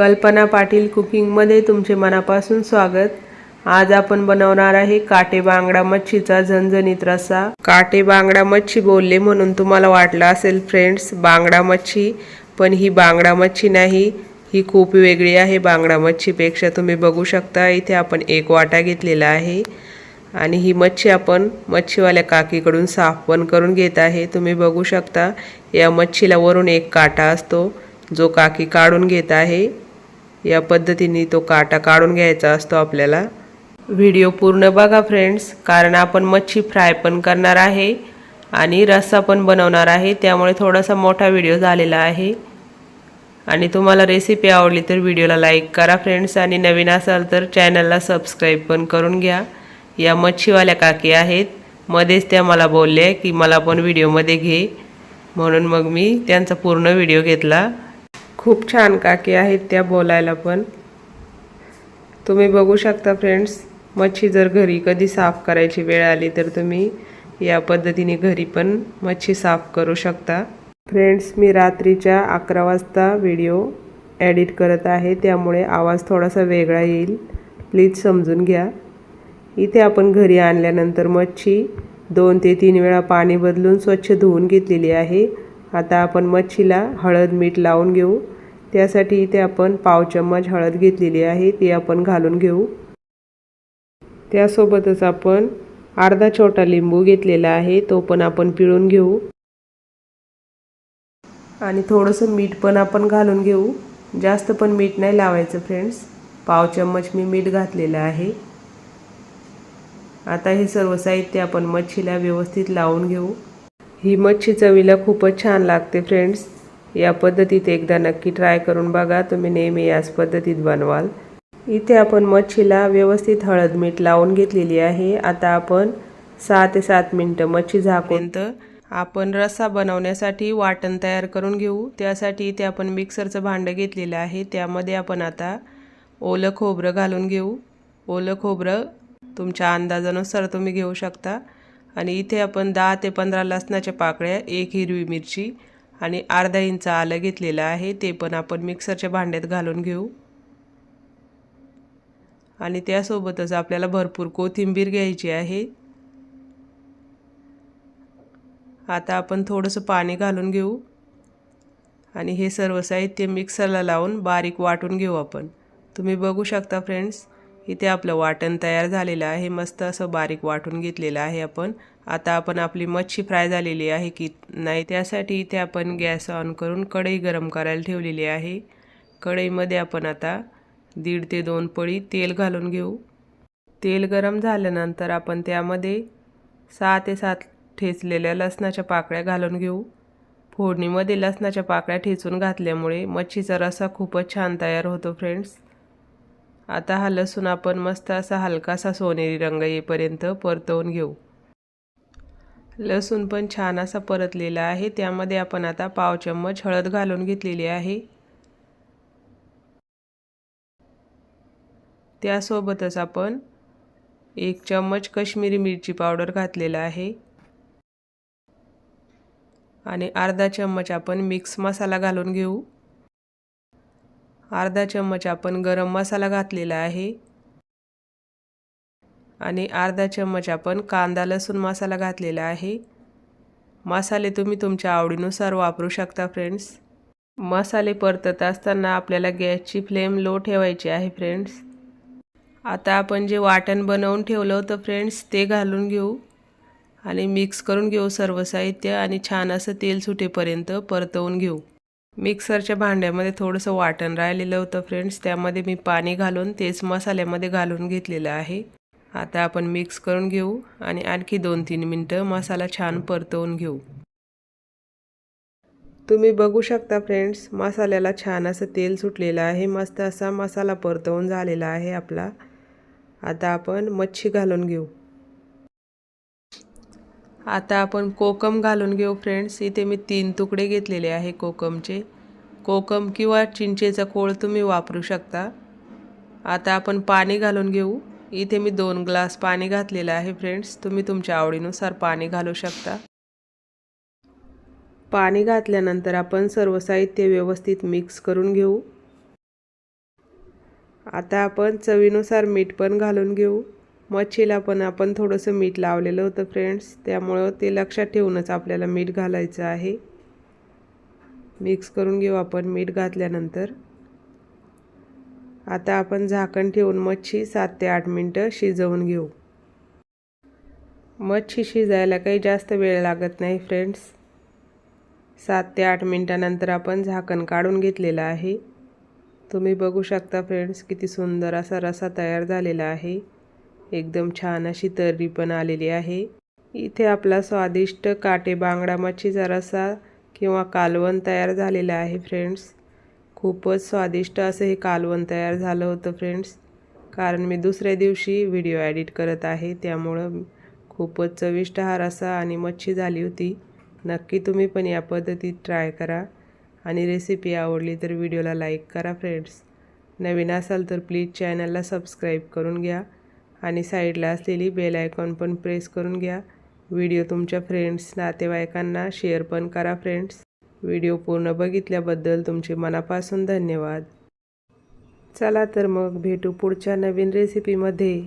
कल्पना पाटील कुकिंगमध्ये तुमचे मनापासून स्वागत. आज आपण बनवणार आहे काटे बांगडा मच्छीचा झणझणीत रस्सा. काटे बांगडा मच्छी बोलले म्हणून तुम्हाला वाटलं असेल फ्रेंड्स बांगडा मच्छी पण ही बांगडा मच्छी नाही. ही खूप वेगळी आहे बांगडा मच्छीपेक्षा. तुम्ही बघू शकता इथे आपण एक वाटा घेतलेला आहे. आणि ही मच्छी आपण मच्छीवाल्या काकीकडून साफ पण करून घेत आहे. तुम्ही बघू शकता या मच्छीला वरून एक काटा असतो जो काकी काढून घेत आहे. या पद्धतीने तो काटा काढून घ्यायचा असतो आपल्याला. व्हिडिओ पूर्ण बघा फ्रेंड्स कारण आपण मच्छी फ्राय पण करणार आहे आणि रस्सा पण बनवणार आहे त्यामुळे थोडासा मोठा व्हिडिओ झालेला आहे. आणि तुम्हाला रेसिपी आवडली तर व्हिडिओला लाईक करा फ्रेंड्स आणि नवीन असाल तर चॅनलला सबस्क्राईब पण करून घ्या. या मच्छीवाल्या काकी आहेत मध्येच त्या मला बोलले की मला पण व्हिडिओमध्ये घे. म्हणून मग मी त्यांचा पूर्ण व्हिडिओ घेतला. खूप छान काकी आहेत त्या बोलायला पण. तुम्ही बघू शकता फ्रेंड्स मच्छी जर घरी कधी साफ करायची वेळ आली तर तुम्ही या पद्धतीने घरी पण मच्छी साफ करू शकता. फ्रेंड्स मी रात्रीच्या अकरा वाजता व्हिडिओ एडिट करत आहे त्यामुळे आवाज थोडासा वेगळा येईल. प्लीज समजून घ्या. इथे आपण घरी आणल्यानंतर मच्छी दोन ते तीन वेळा पाणी बदलून स्वच्छ धुवून घेतलेली आहे. आता आपण मच्छीला हळद मीठ लावून घेऊ. त्यासाठी इथे आपण पाव चम्मच हळद घेतलेली आहे ती आपण घालून घेऊ. त्यासोबतच आपण अर्धा छोटा लिंबू घेतलेला आहे तो पण आपण पिळून घेऊ. आणि थोडंसं मीठ पण आपण घालून घेऊ. जास्त पण मीठ नाही लावायचं फ्रेंड्स पाव चम्मच मी मीठ घातलेलं आहे. आता हे सर्व साहित्य आपण मच्छीला व्यवस्थित लावून घेऊ. ही मच्छी चवीला खूपच छान लागते फ्रेंड्स या पद्धतीत एकदा नक्की ट्राय करून बघा. तुम्ही नेहमी याच पद्धतीत बनवाल. इथे आपण मच्छीला व्यवस्थित हळद मीठ लावून घेतलेली आहे. आता आपण सहा ते सात मिनटं मच्छी झाकून आपण रस्सा बनवण्यासाठी वाटण तयार करून घेऊ. त्यासाठी इथे आपण मिक्सरचं भांडं घेतलेलं आहे. त्यामध्ये आपण आता ओलं खोबरं घालून घेऊ. ओलं खोबरं तुमच्या अंदाजानुसार तुम्ही घेऊ शकता. आणि इथे आपण दहा ते पंधरा लसणाच्या पाकळ्या एक हिरवी मिरची आणि अर्धा इंच आलं घेतलेलं आहे. ते पण आपण मिक्सरच्या भांड्यात घालून घेऊ. आणि त्यासोबतच आपल्याला भरपूर कोथिंबीर घ्यायची आहे. आता आपण थोडंसं पाणी घालून घेऊ. आणि हे सर्व साहित्य मिक्सरला लावून बारीक वाटून घेऊ आपण. तुम्ही बघू शकता फ्रेंड्स इथे आपलं वाटण तयार झालेलं आहे. मस्त असं बारीक वाटून घेतलेलं आहे आपण. आता आपण आपली मच्छी फ्राय झालेली आहे की नाही त्यासाठी इथे आपण गॅस ऑन करून कढई गरम करायला ठेवलेली आहे. कढईमध्ये आपण आता दीड ते दोन पळी तेल घालून घेऊ. तेल गरम झाल्यानंतर आपण त्यामध्ये सहा ते सात ठेचलेल्या लसणाच्या पाकळ्या घालून घेऊ. फोडणीमध्ये लसणाच्या पाकळ्या ठेचून घातल्यामुळे मच्छीचा रसा खूपच छान तयार होतो फ्रेंड्स आता हा लसूण आपण मस्त असा हलकासा सोनेरी रंग येईपर्यंत परतवून घेऊ. लसूण पण छान असा परतलेला आहे. त्यामध्ये आपण आता पाव चम्मच हळद घालून घेतलेली आहे. त्यासोबतच आपण एक चम्मच कश्मीरी मिरची पावडर घातलेला आहे. आणि अर्धा चम्मच आपण मिक्स मसाला घालून घेऊ. अर्धा चम्मच आपण गरम मसाला घातलेला आहे. आणि अर्धा चम्मच आपण कांदा लसूण मसाला घातलेला आहे. मसाले तुम्ही तुमच्या आवडीनुसार वापरू शकता फ्रेंड्स मसाले परतत असताना आपल्याला गॅसची फ्लेम लो ठेवायची आहे फ्रेंड्स आता आपण जे वाटण बनवून ठेवलं होतं फ्रेंड्स ते घालून घेऊ. आणि मिक्स करून घेऊ सर्व साहित्य आणि छान असं तेल सुटेपर्यंत परतवून घेऊ. मिक्सरच्या भांड्यामध्ये थोडंसं वाटण राहिलेलं होतं फ्रेंड्स त्यामध्ये मी पाणी घालून तेच मसाल्यामध्ये घालून घेतलेलं आहे. आता आपण मिक्स करून घेऊ आणि आणखी दोन तीन मिनटं मसाला छान परतवून घेऊ. तुम्ही बघू शकता फ्रेंड्स मसाल्याला छान असं तेल सुटलेलं आहे. मस्त असा मसाला परतवून झालेला आहे आपला. आता आपण मच्छी घालून घेऊ. आता आपण कोकम घालून घेऊ फ्रेंड्स इथे मी तीन तुकडे घेतलेले आहे कोकमचे. कोकम किंवा चिंचेचा कोळ तुम्ही वापरू शकता. आता आपण पाणी घालून घेऊ. इथे मी दोन ग्लास पाणी घातलेलं आहे फ्रेंड्स तुम्ही तुमच्या आवडीनुसार पाणी घालू शकता. पाणी घातल्यानंतर आपण सर्व साहित्य व्यवस्थित मिक्स करून घेऊ. आता आपण चवीनुसार मीठ पण घालून घेऊ. मच्छीला पण आपण थोडंसं मीठ लावलेलं होतं फ्रेंड्स त्यामुळं ते लक्षात ठेवूनच आपल्याला मीठ घालायचं आहे. मिक्स करून घेऊ आपण मीठ घातल्यानंतर. आता आपण झाकण ठेवून मच्छी सात ते आठ मिनटं शिजवून घेऊ. मच्छी शिजायला काही जास्त वेळ लागत नाही फ्रेंड्स सात ते आठ मिनटानंतर आपण झाकण काढून घेतलेलं आहे. तुम्ही बघू शकता फ्रेंड्स किती सुंदर असा रसा तयार झालेला आहे. एकदम छान अशी तर्री पण आलेली आहे. इथे आपला स्वादिष्ट काटे बांगडा मच्छीचा रसा किंवा कालवण तयार झालेलं आहे फ्रेंड्स खूपच स्वादिष्ट असं हे कालवण तयार झालं होतं फ्रेंड्स कारण मी दुसऱ्या दिवशी व्हिडिओ ॲडिट करत आहे त्यामुळं खूपच चविष्ट हा रसा आणि मच्छी झाली होती. नक्की तुम्ही पण या पद्धतीत ट्राय करा. आणि रेसिपी आवडली तर व्हिडिओला लाईक करा फ्रेंड्स नवीन असाल तर प्लीज चॅनलला सबस्क्राईब करून घ्या. आणि साईडला असलेली बेल आयकॉन पण प्रेस करून घ्या. व्हिडिओ तुमच्या फ्रेंड्स नातेवाईकांना शेअर पण करा फ्रेंड्स. व्हिडिओ पूर्ण बघितल्याबद्दल तुमचे मनापासून धन्यवाद. चला तर मग भेटू पुढच्या नवीन रेसिपीमध्ये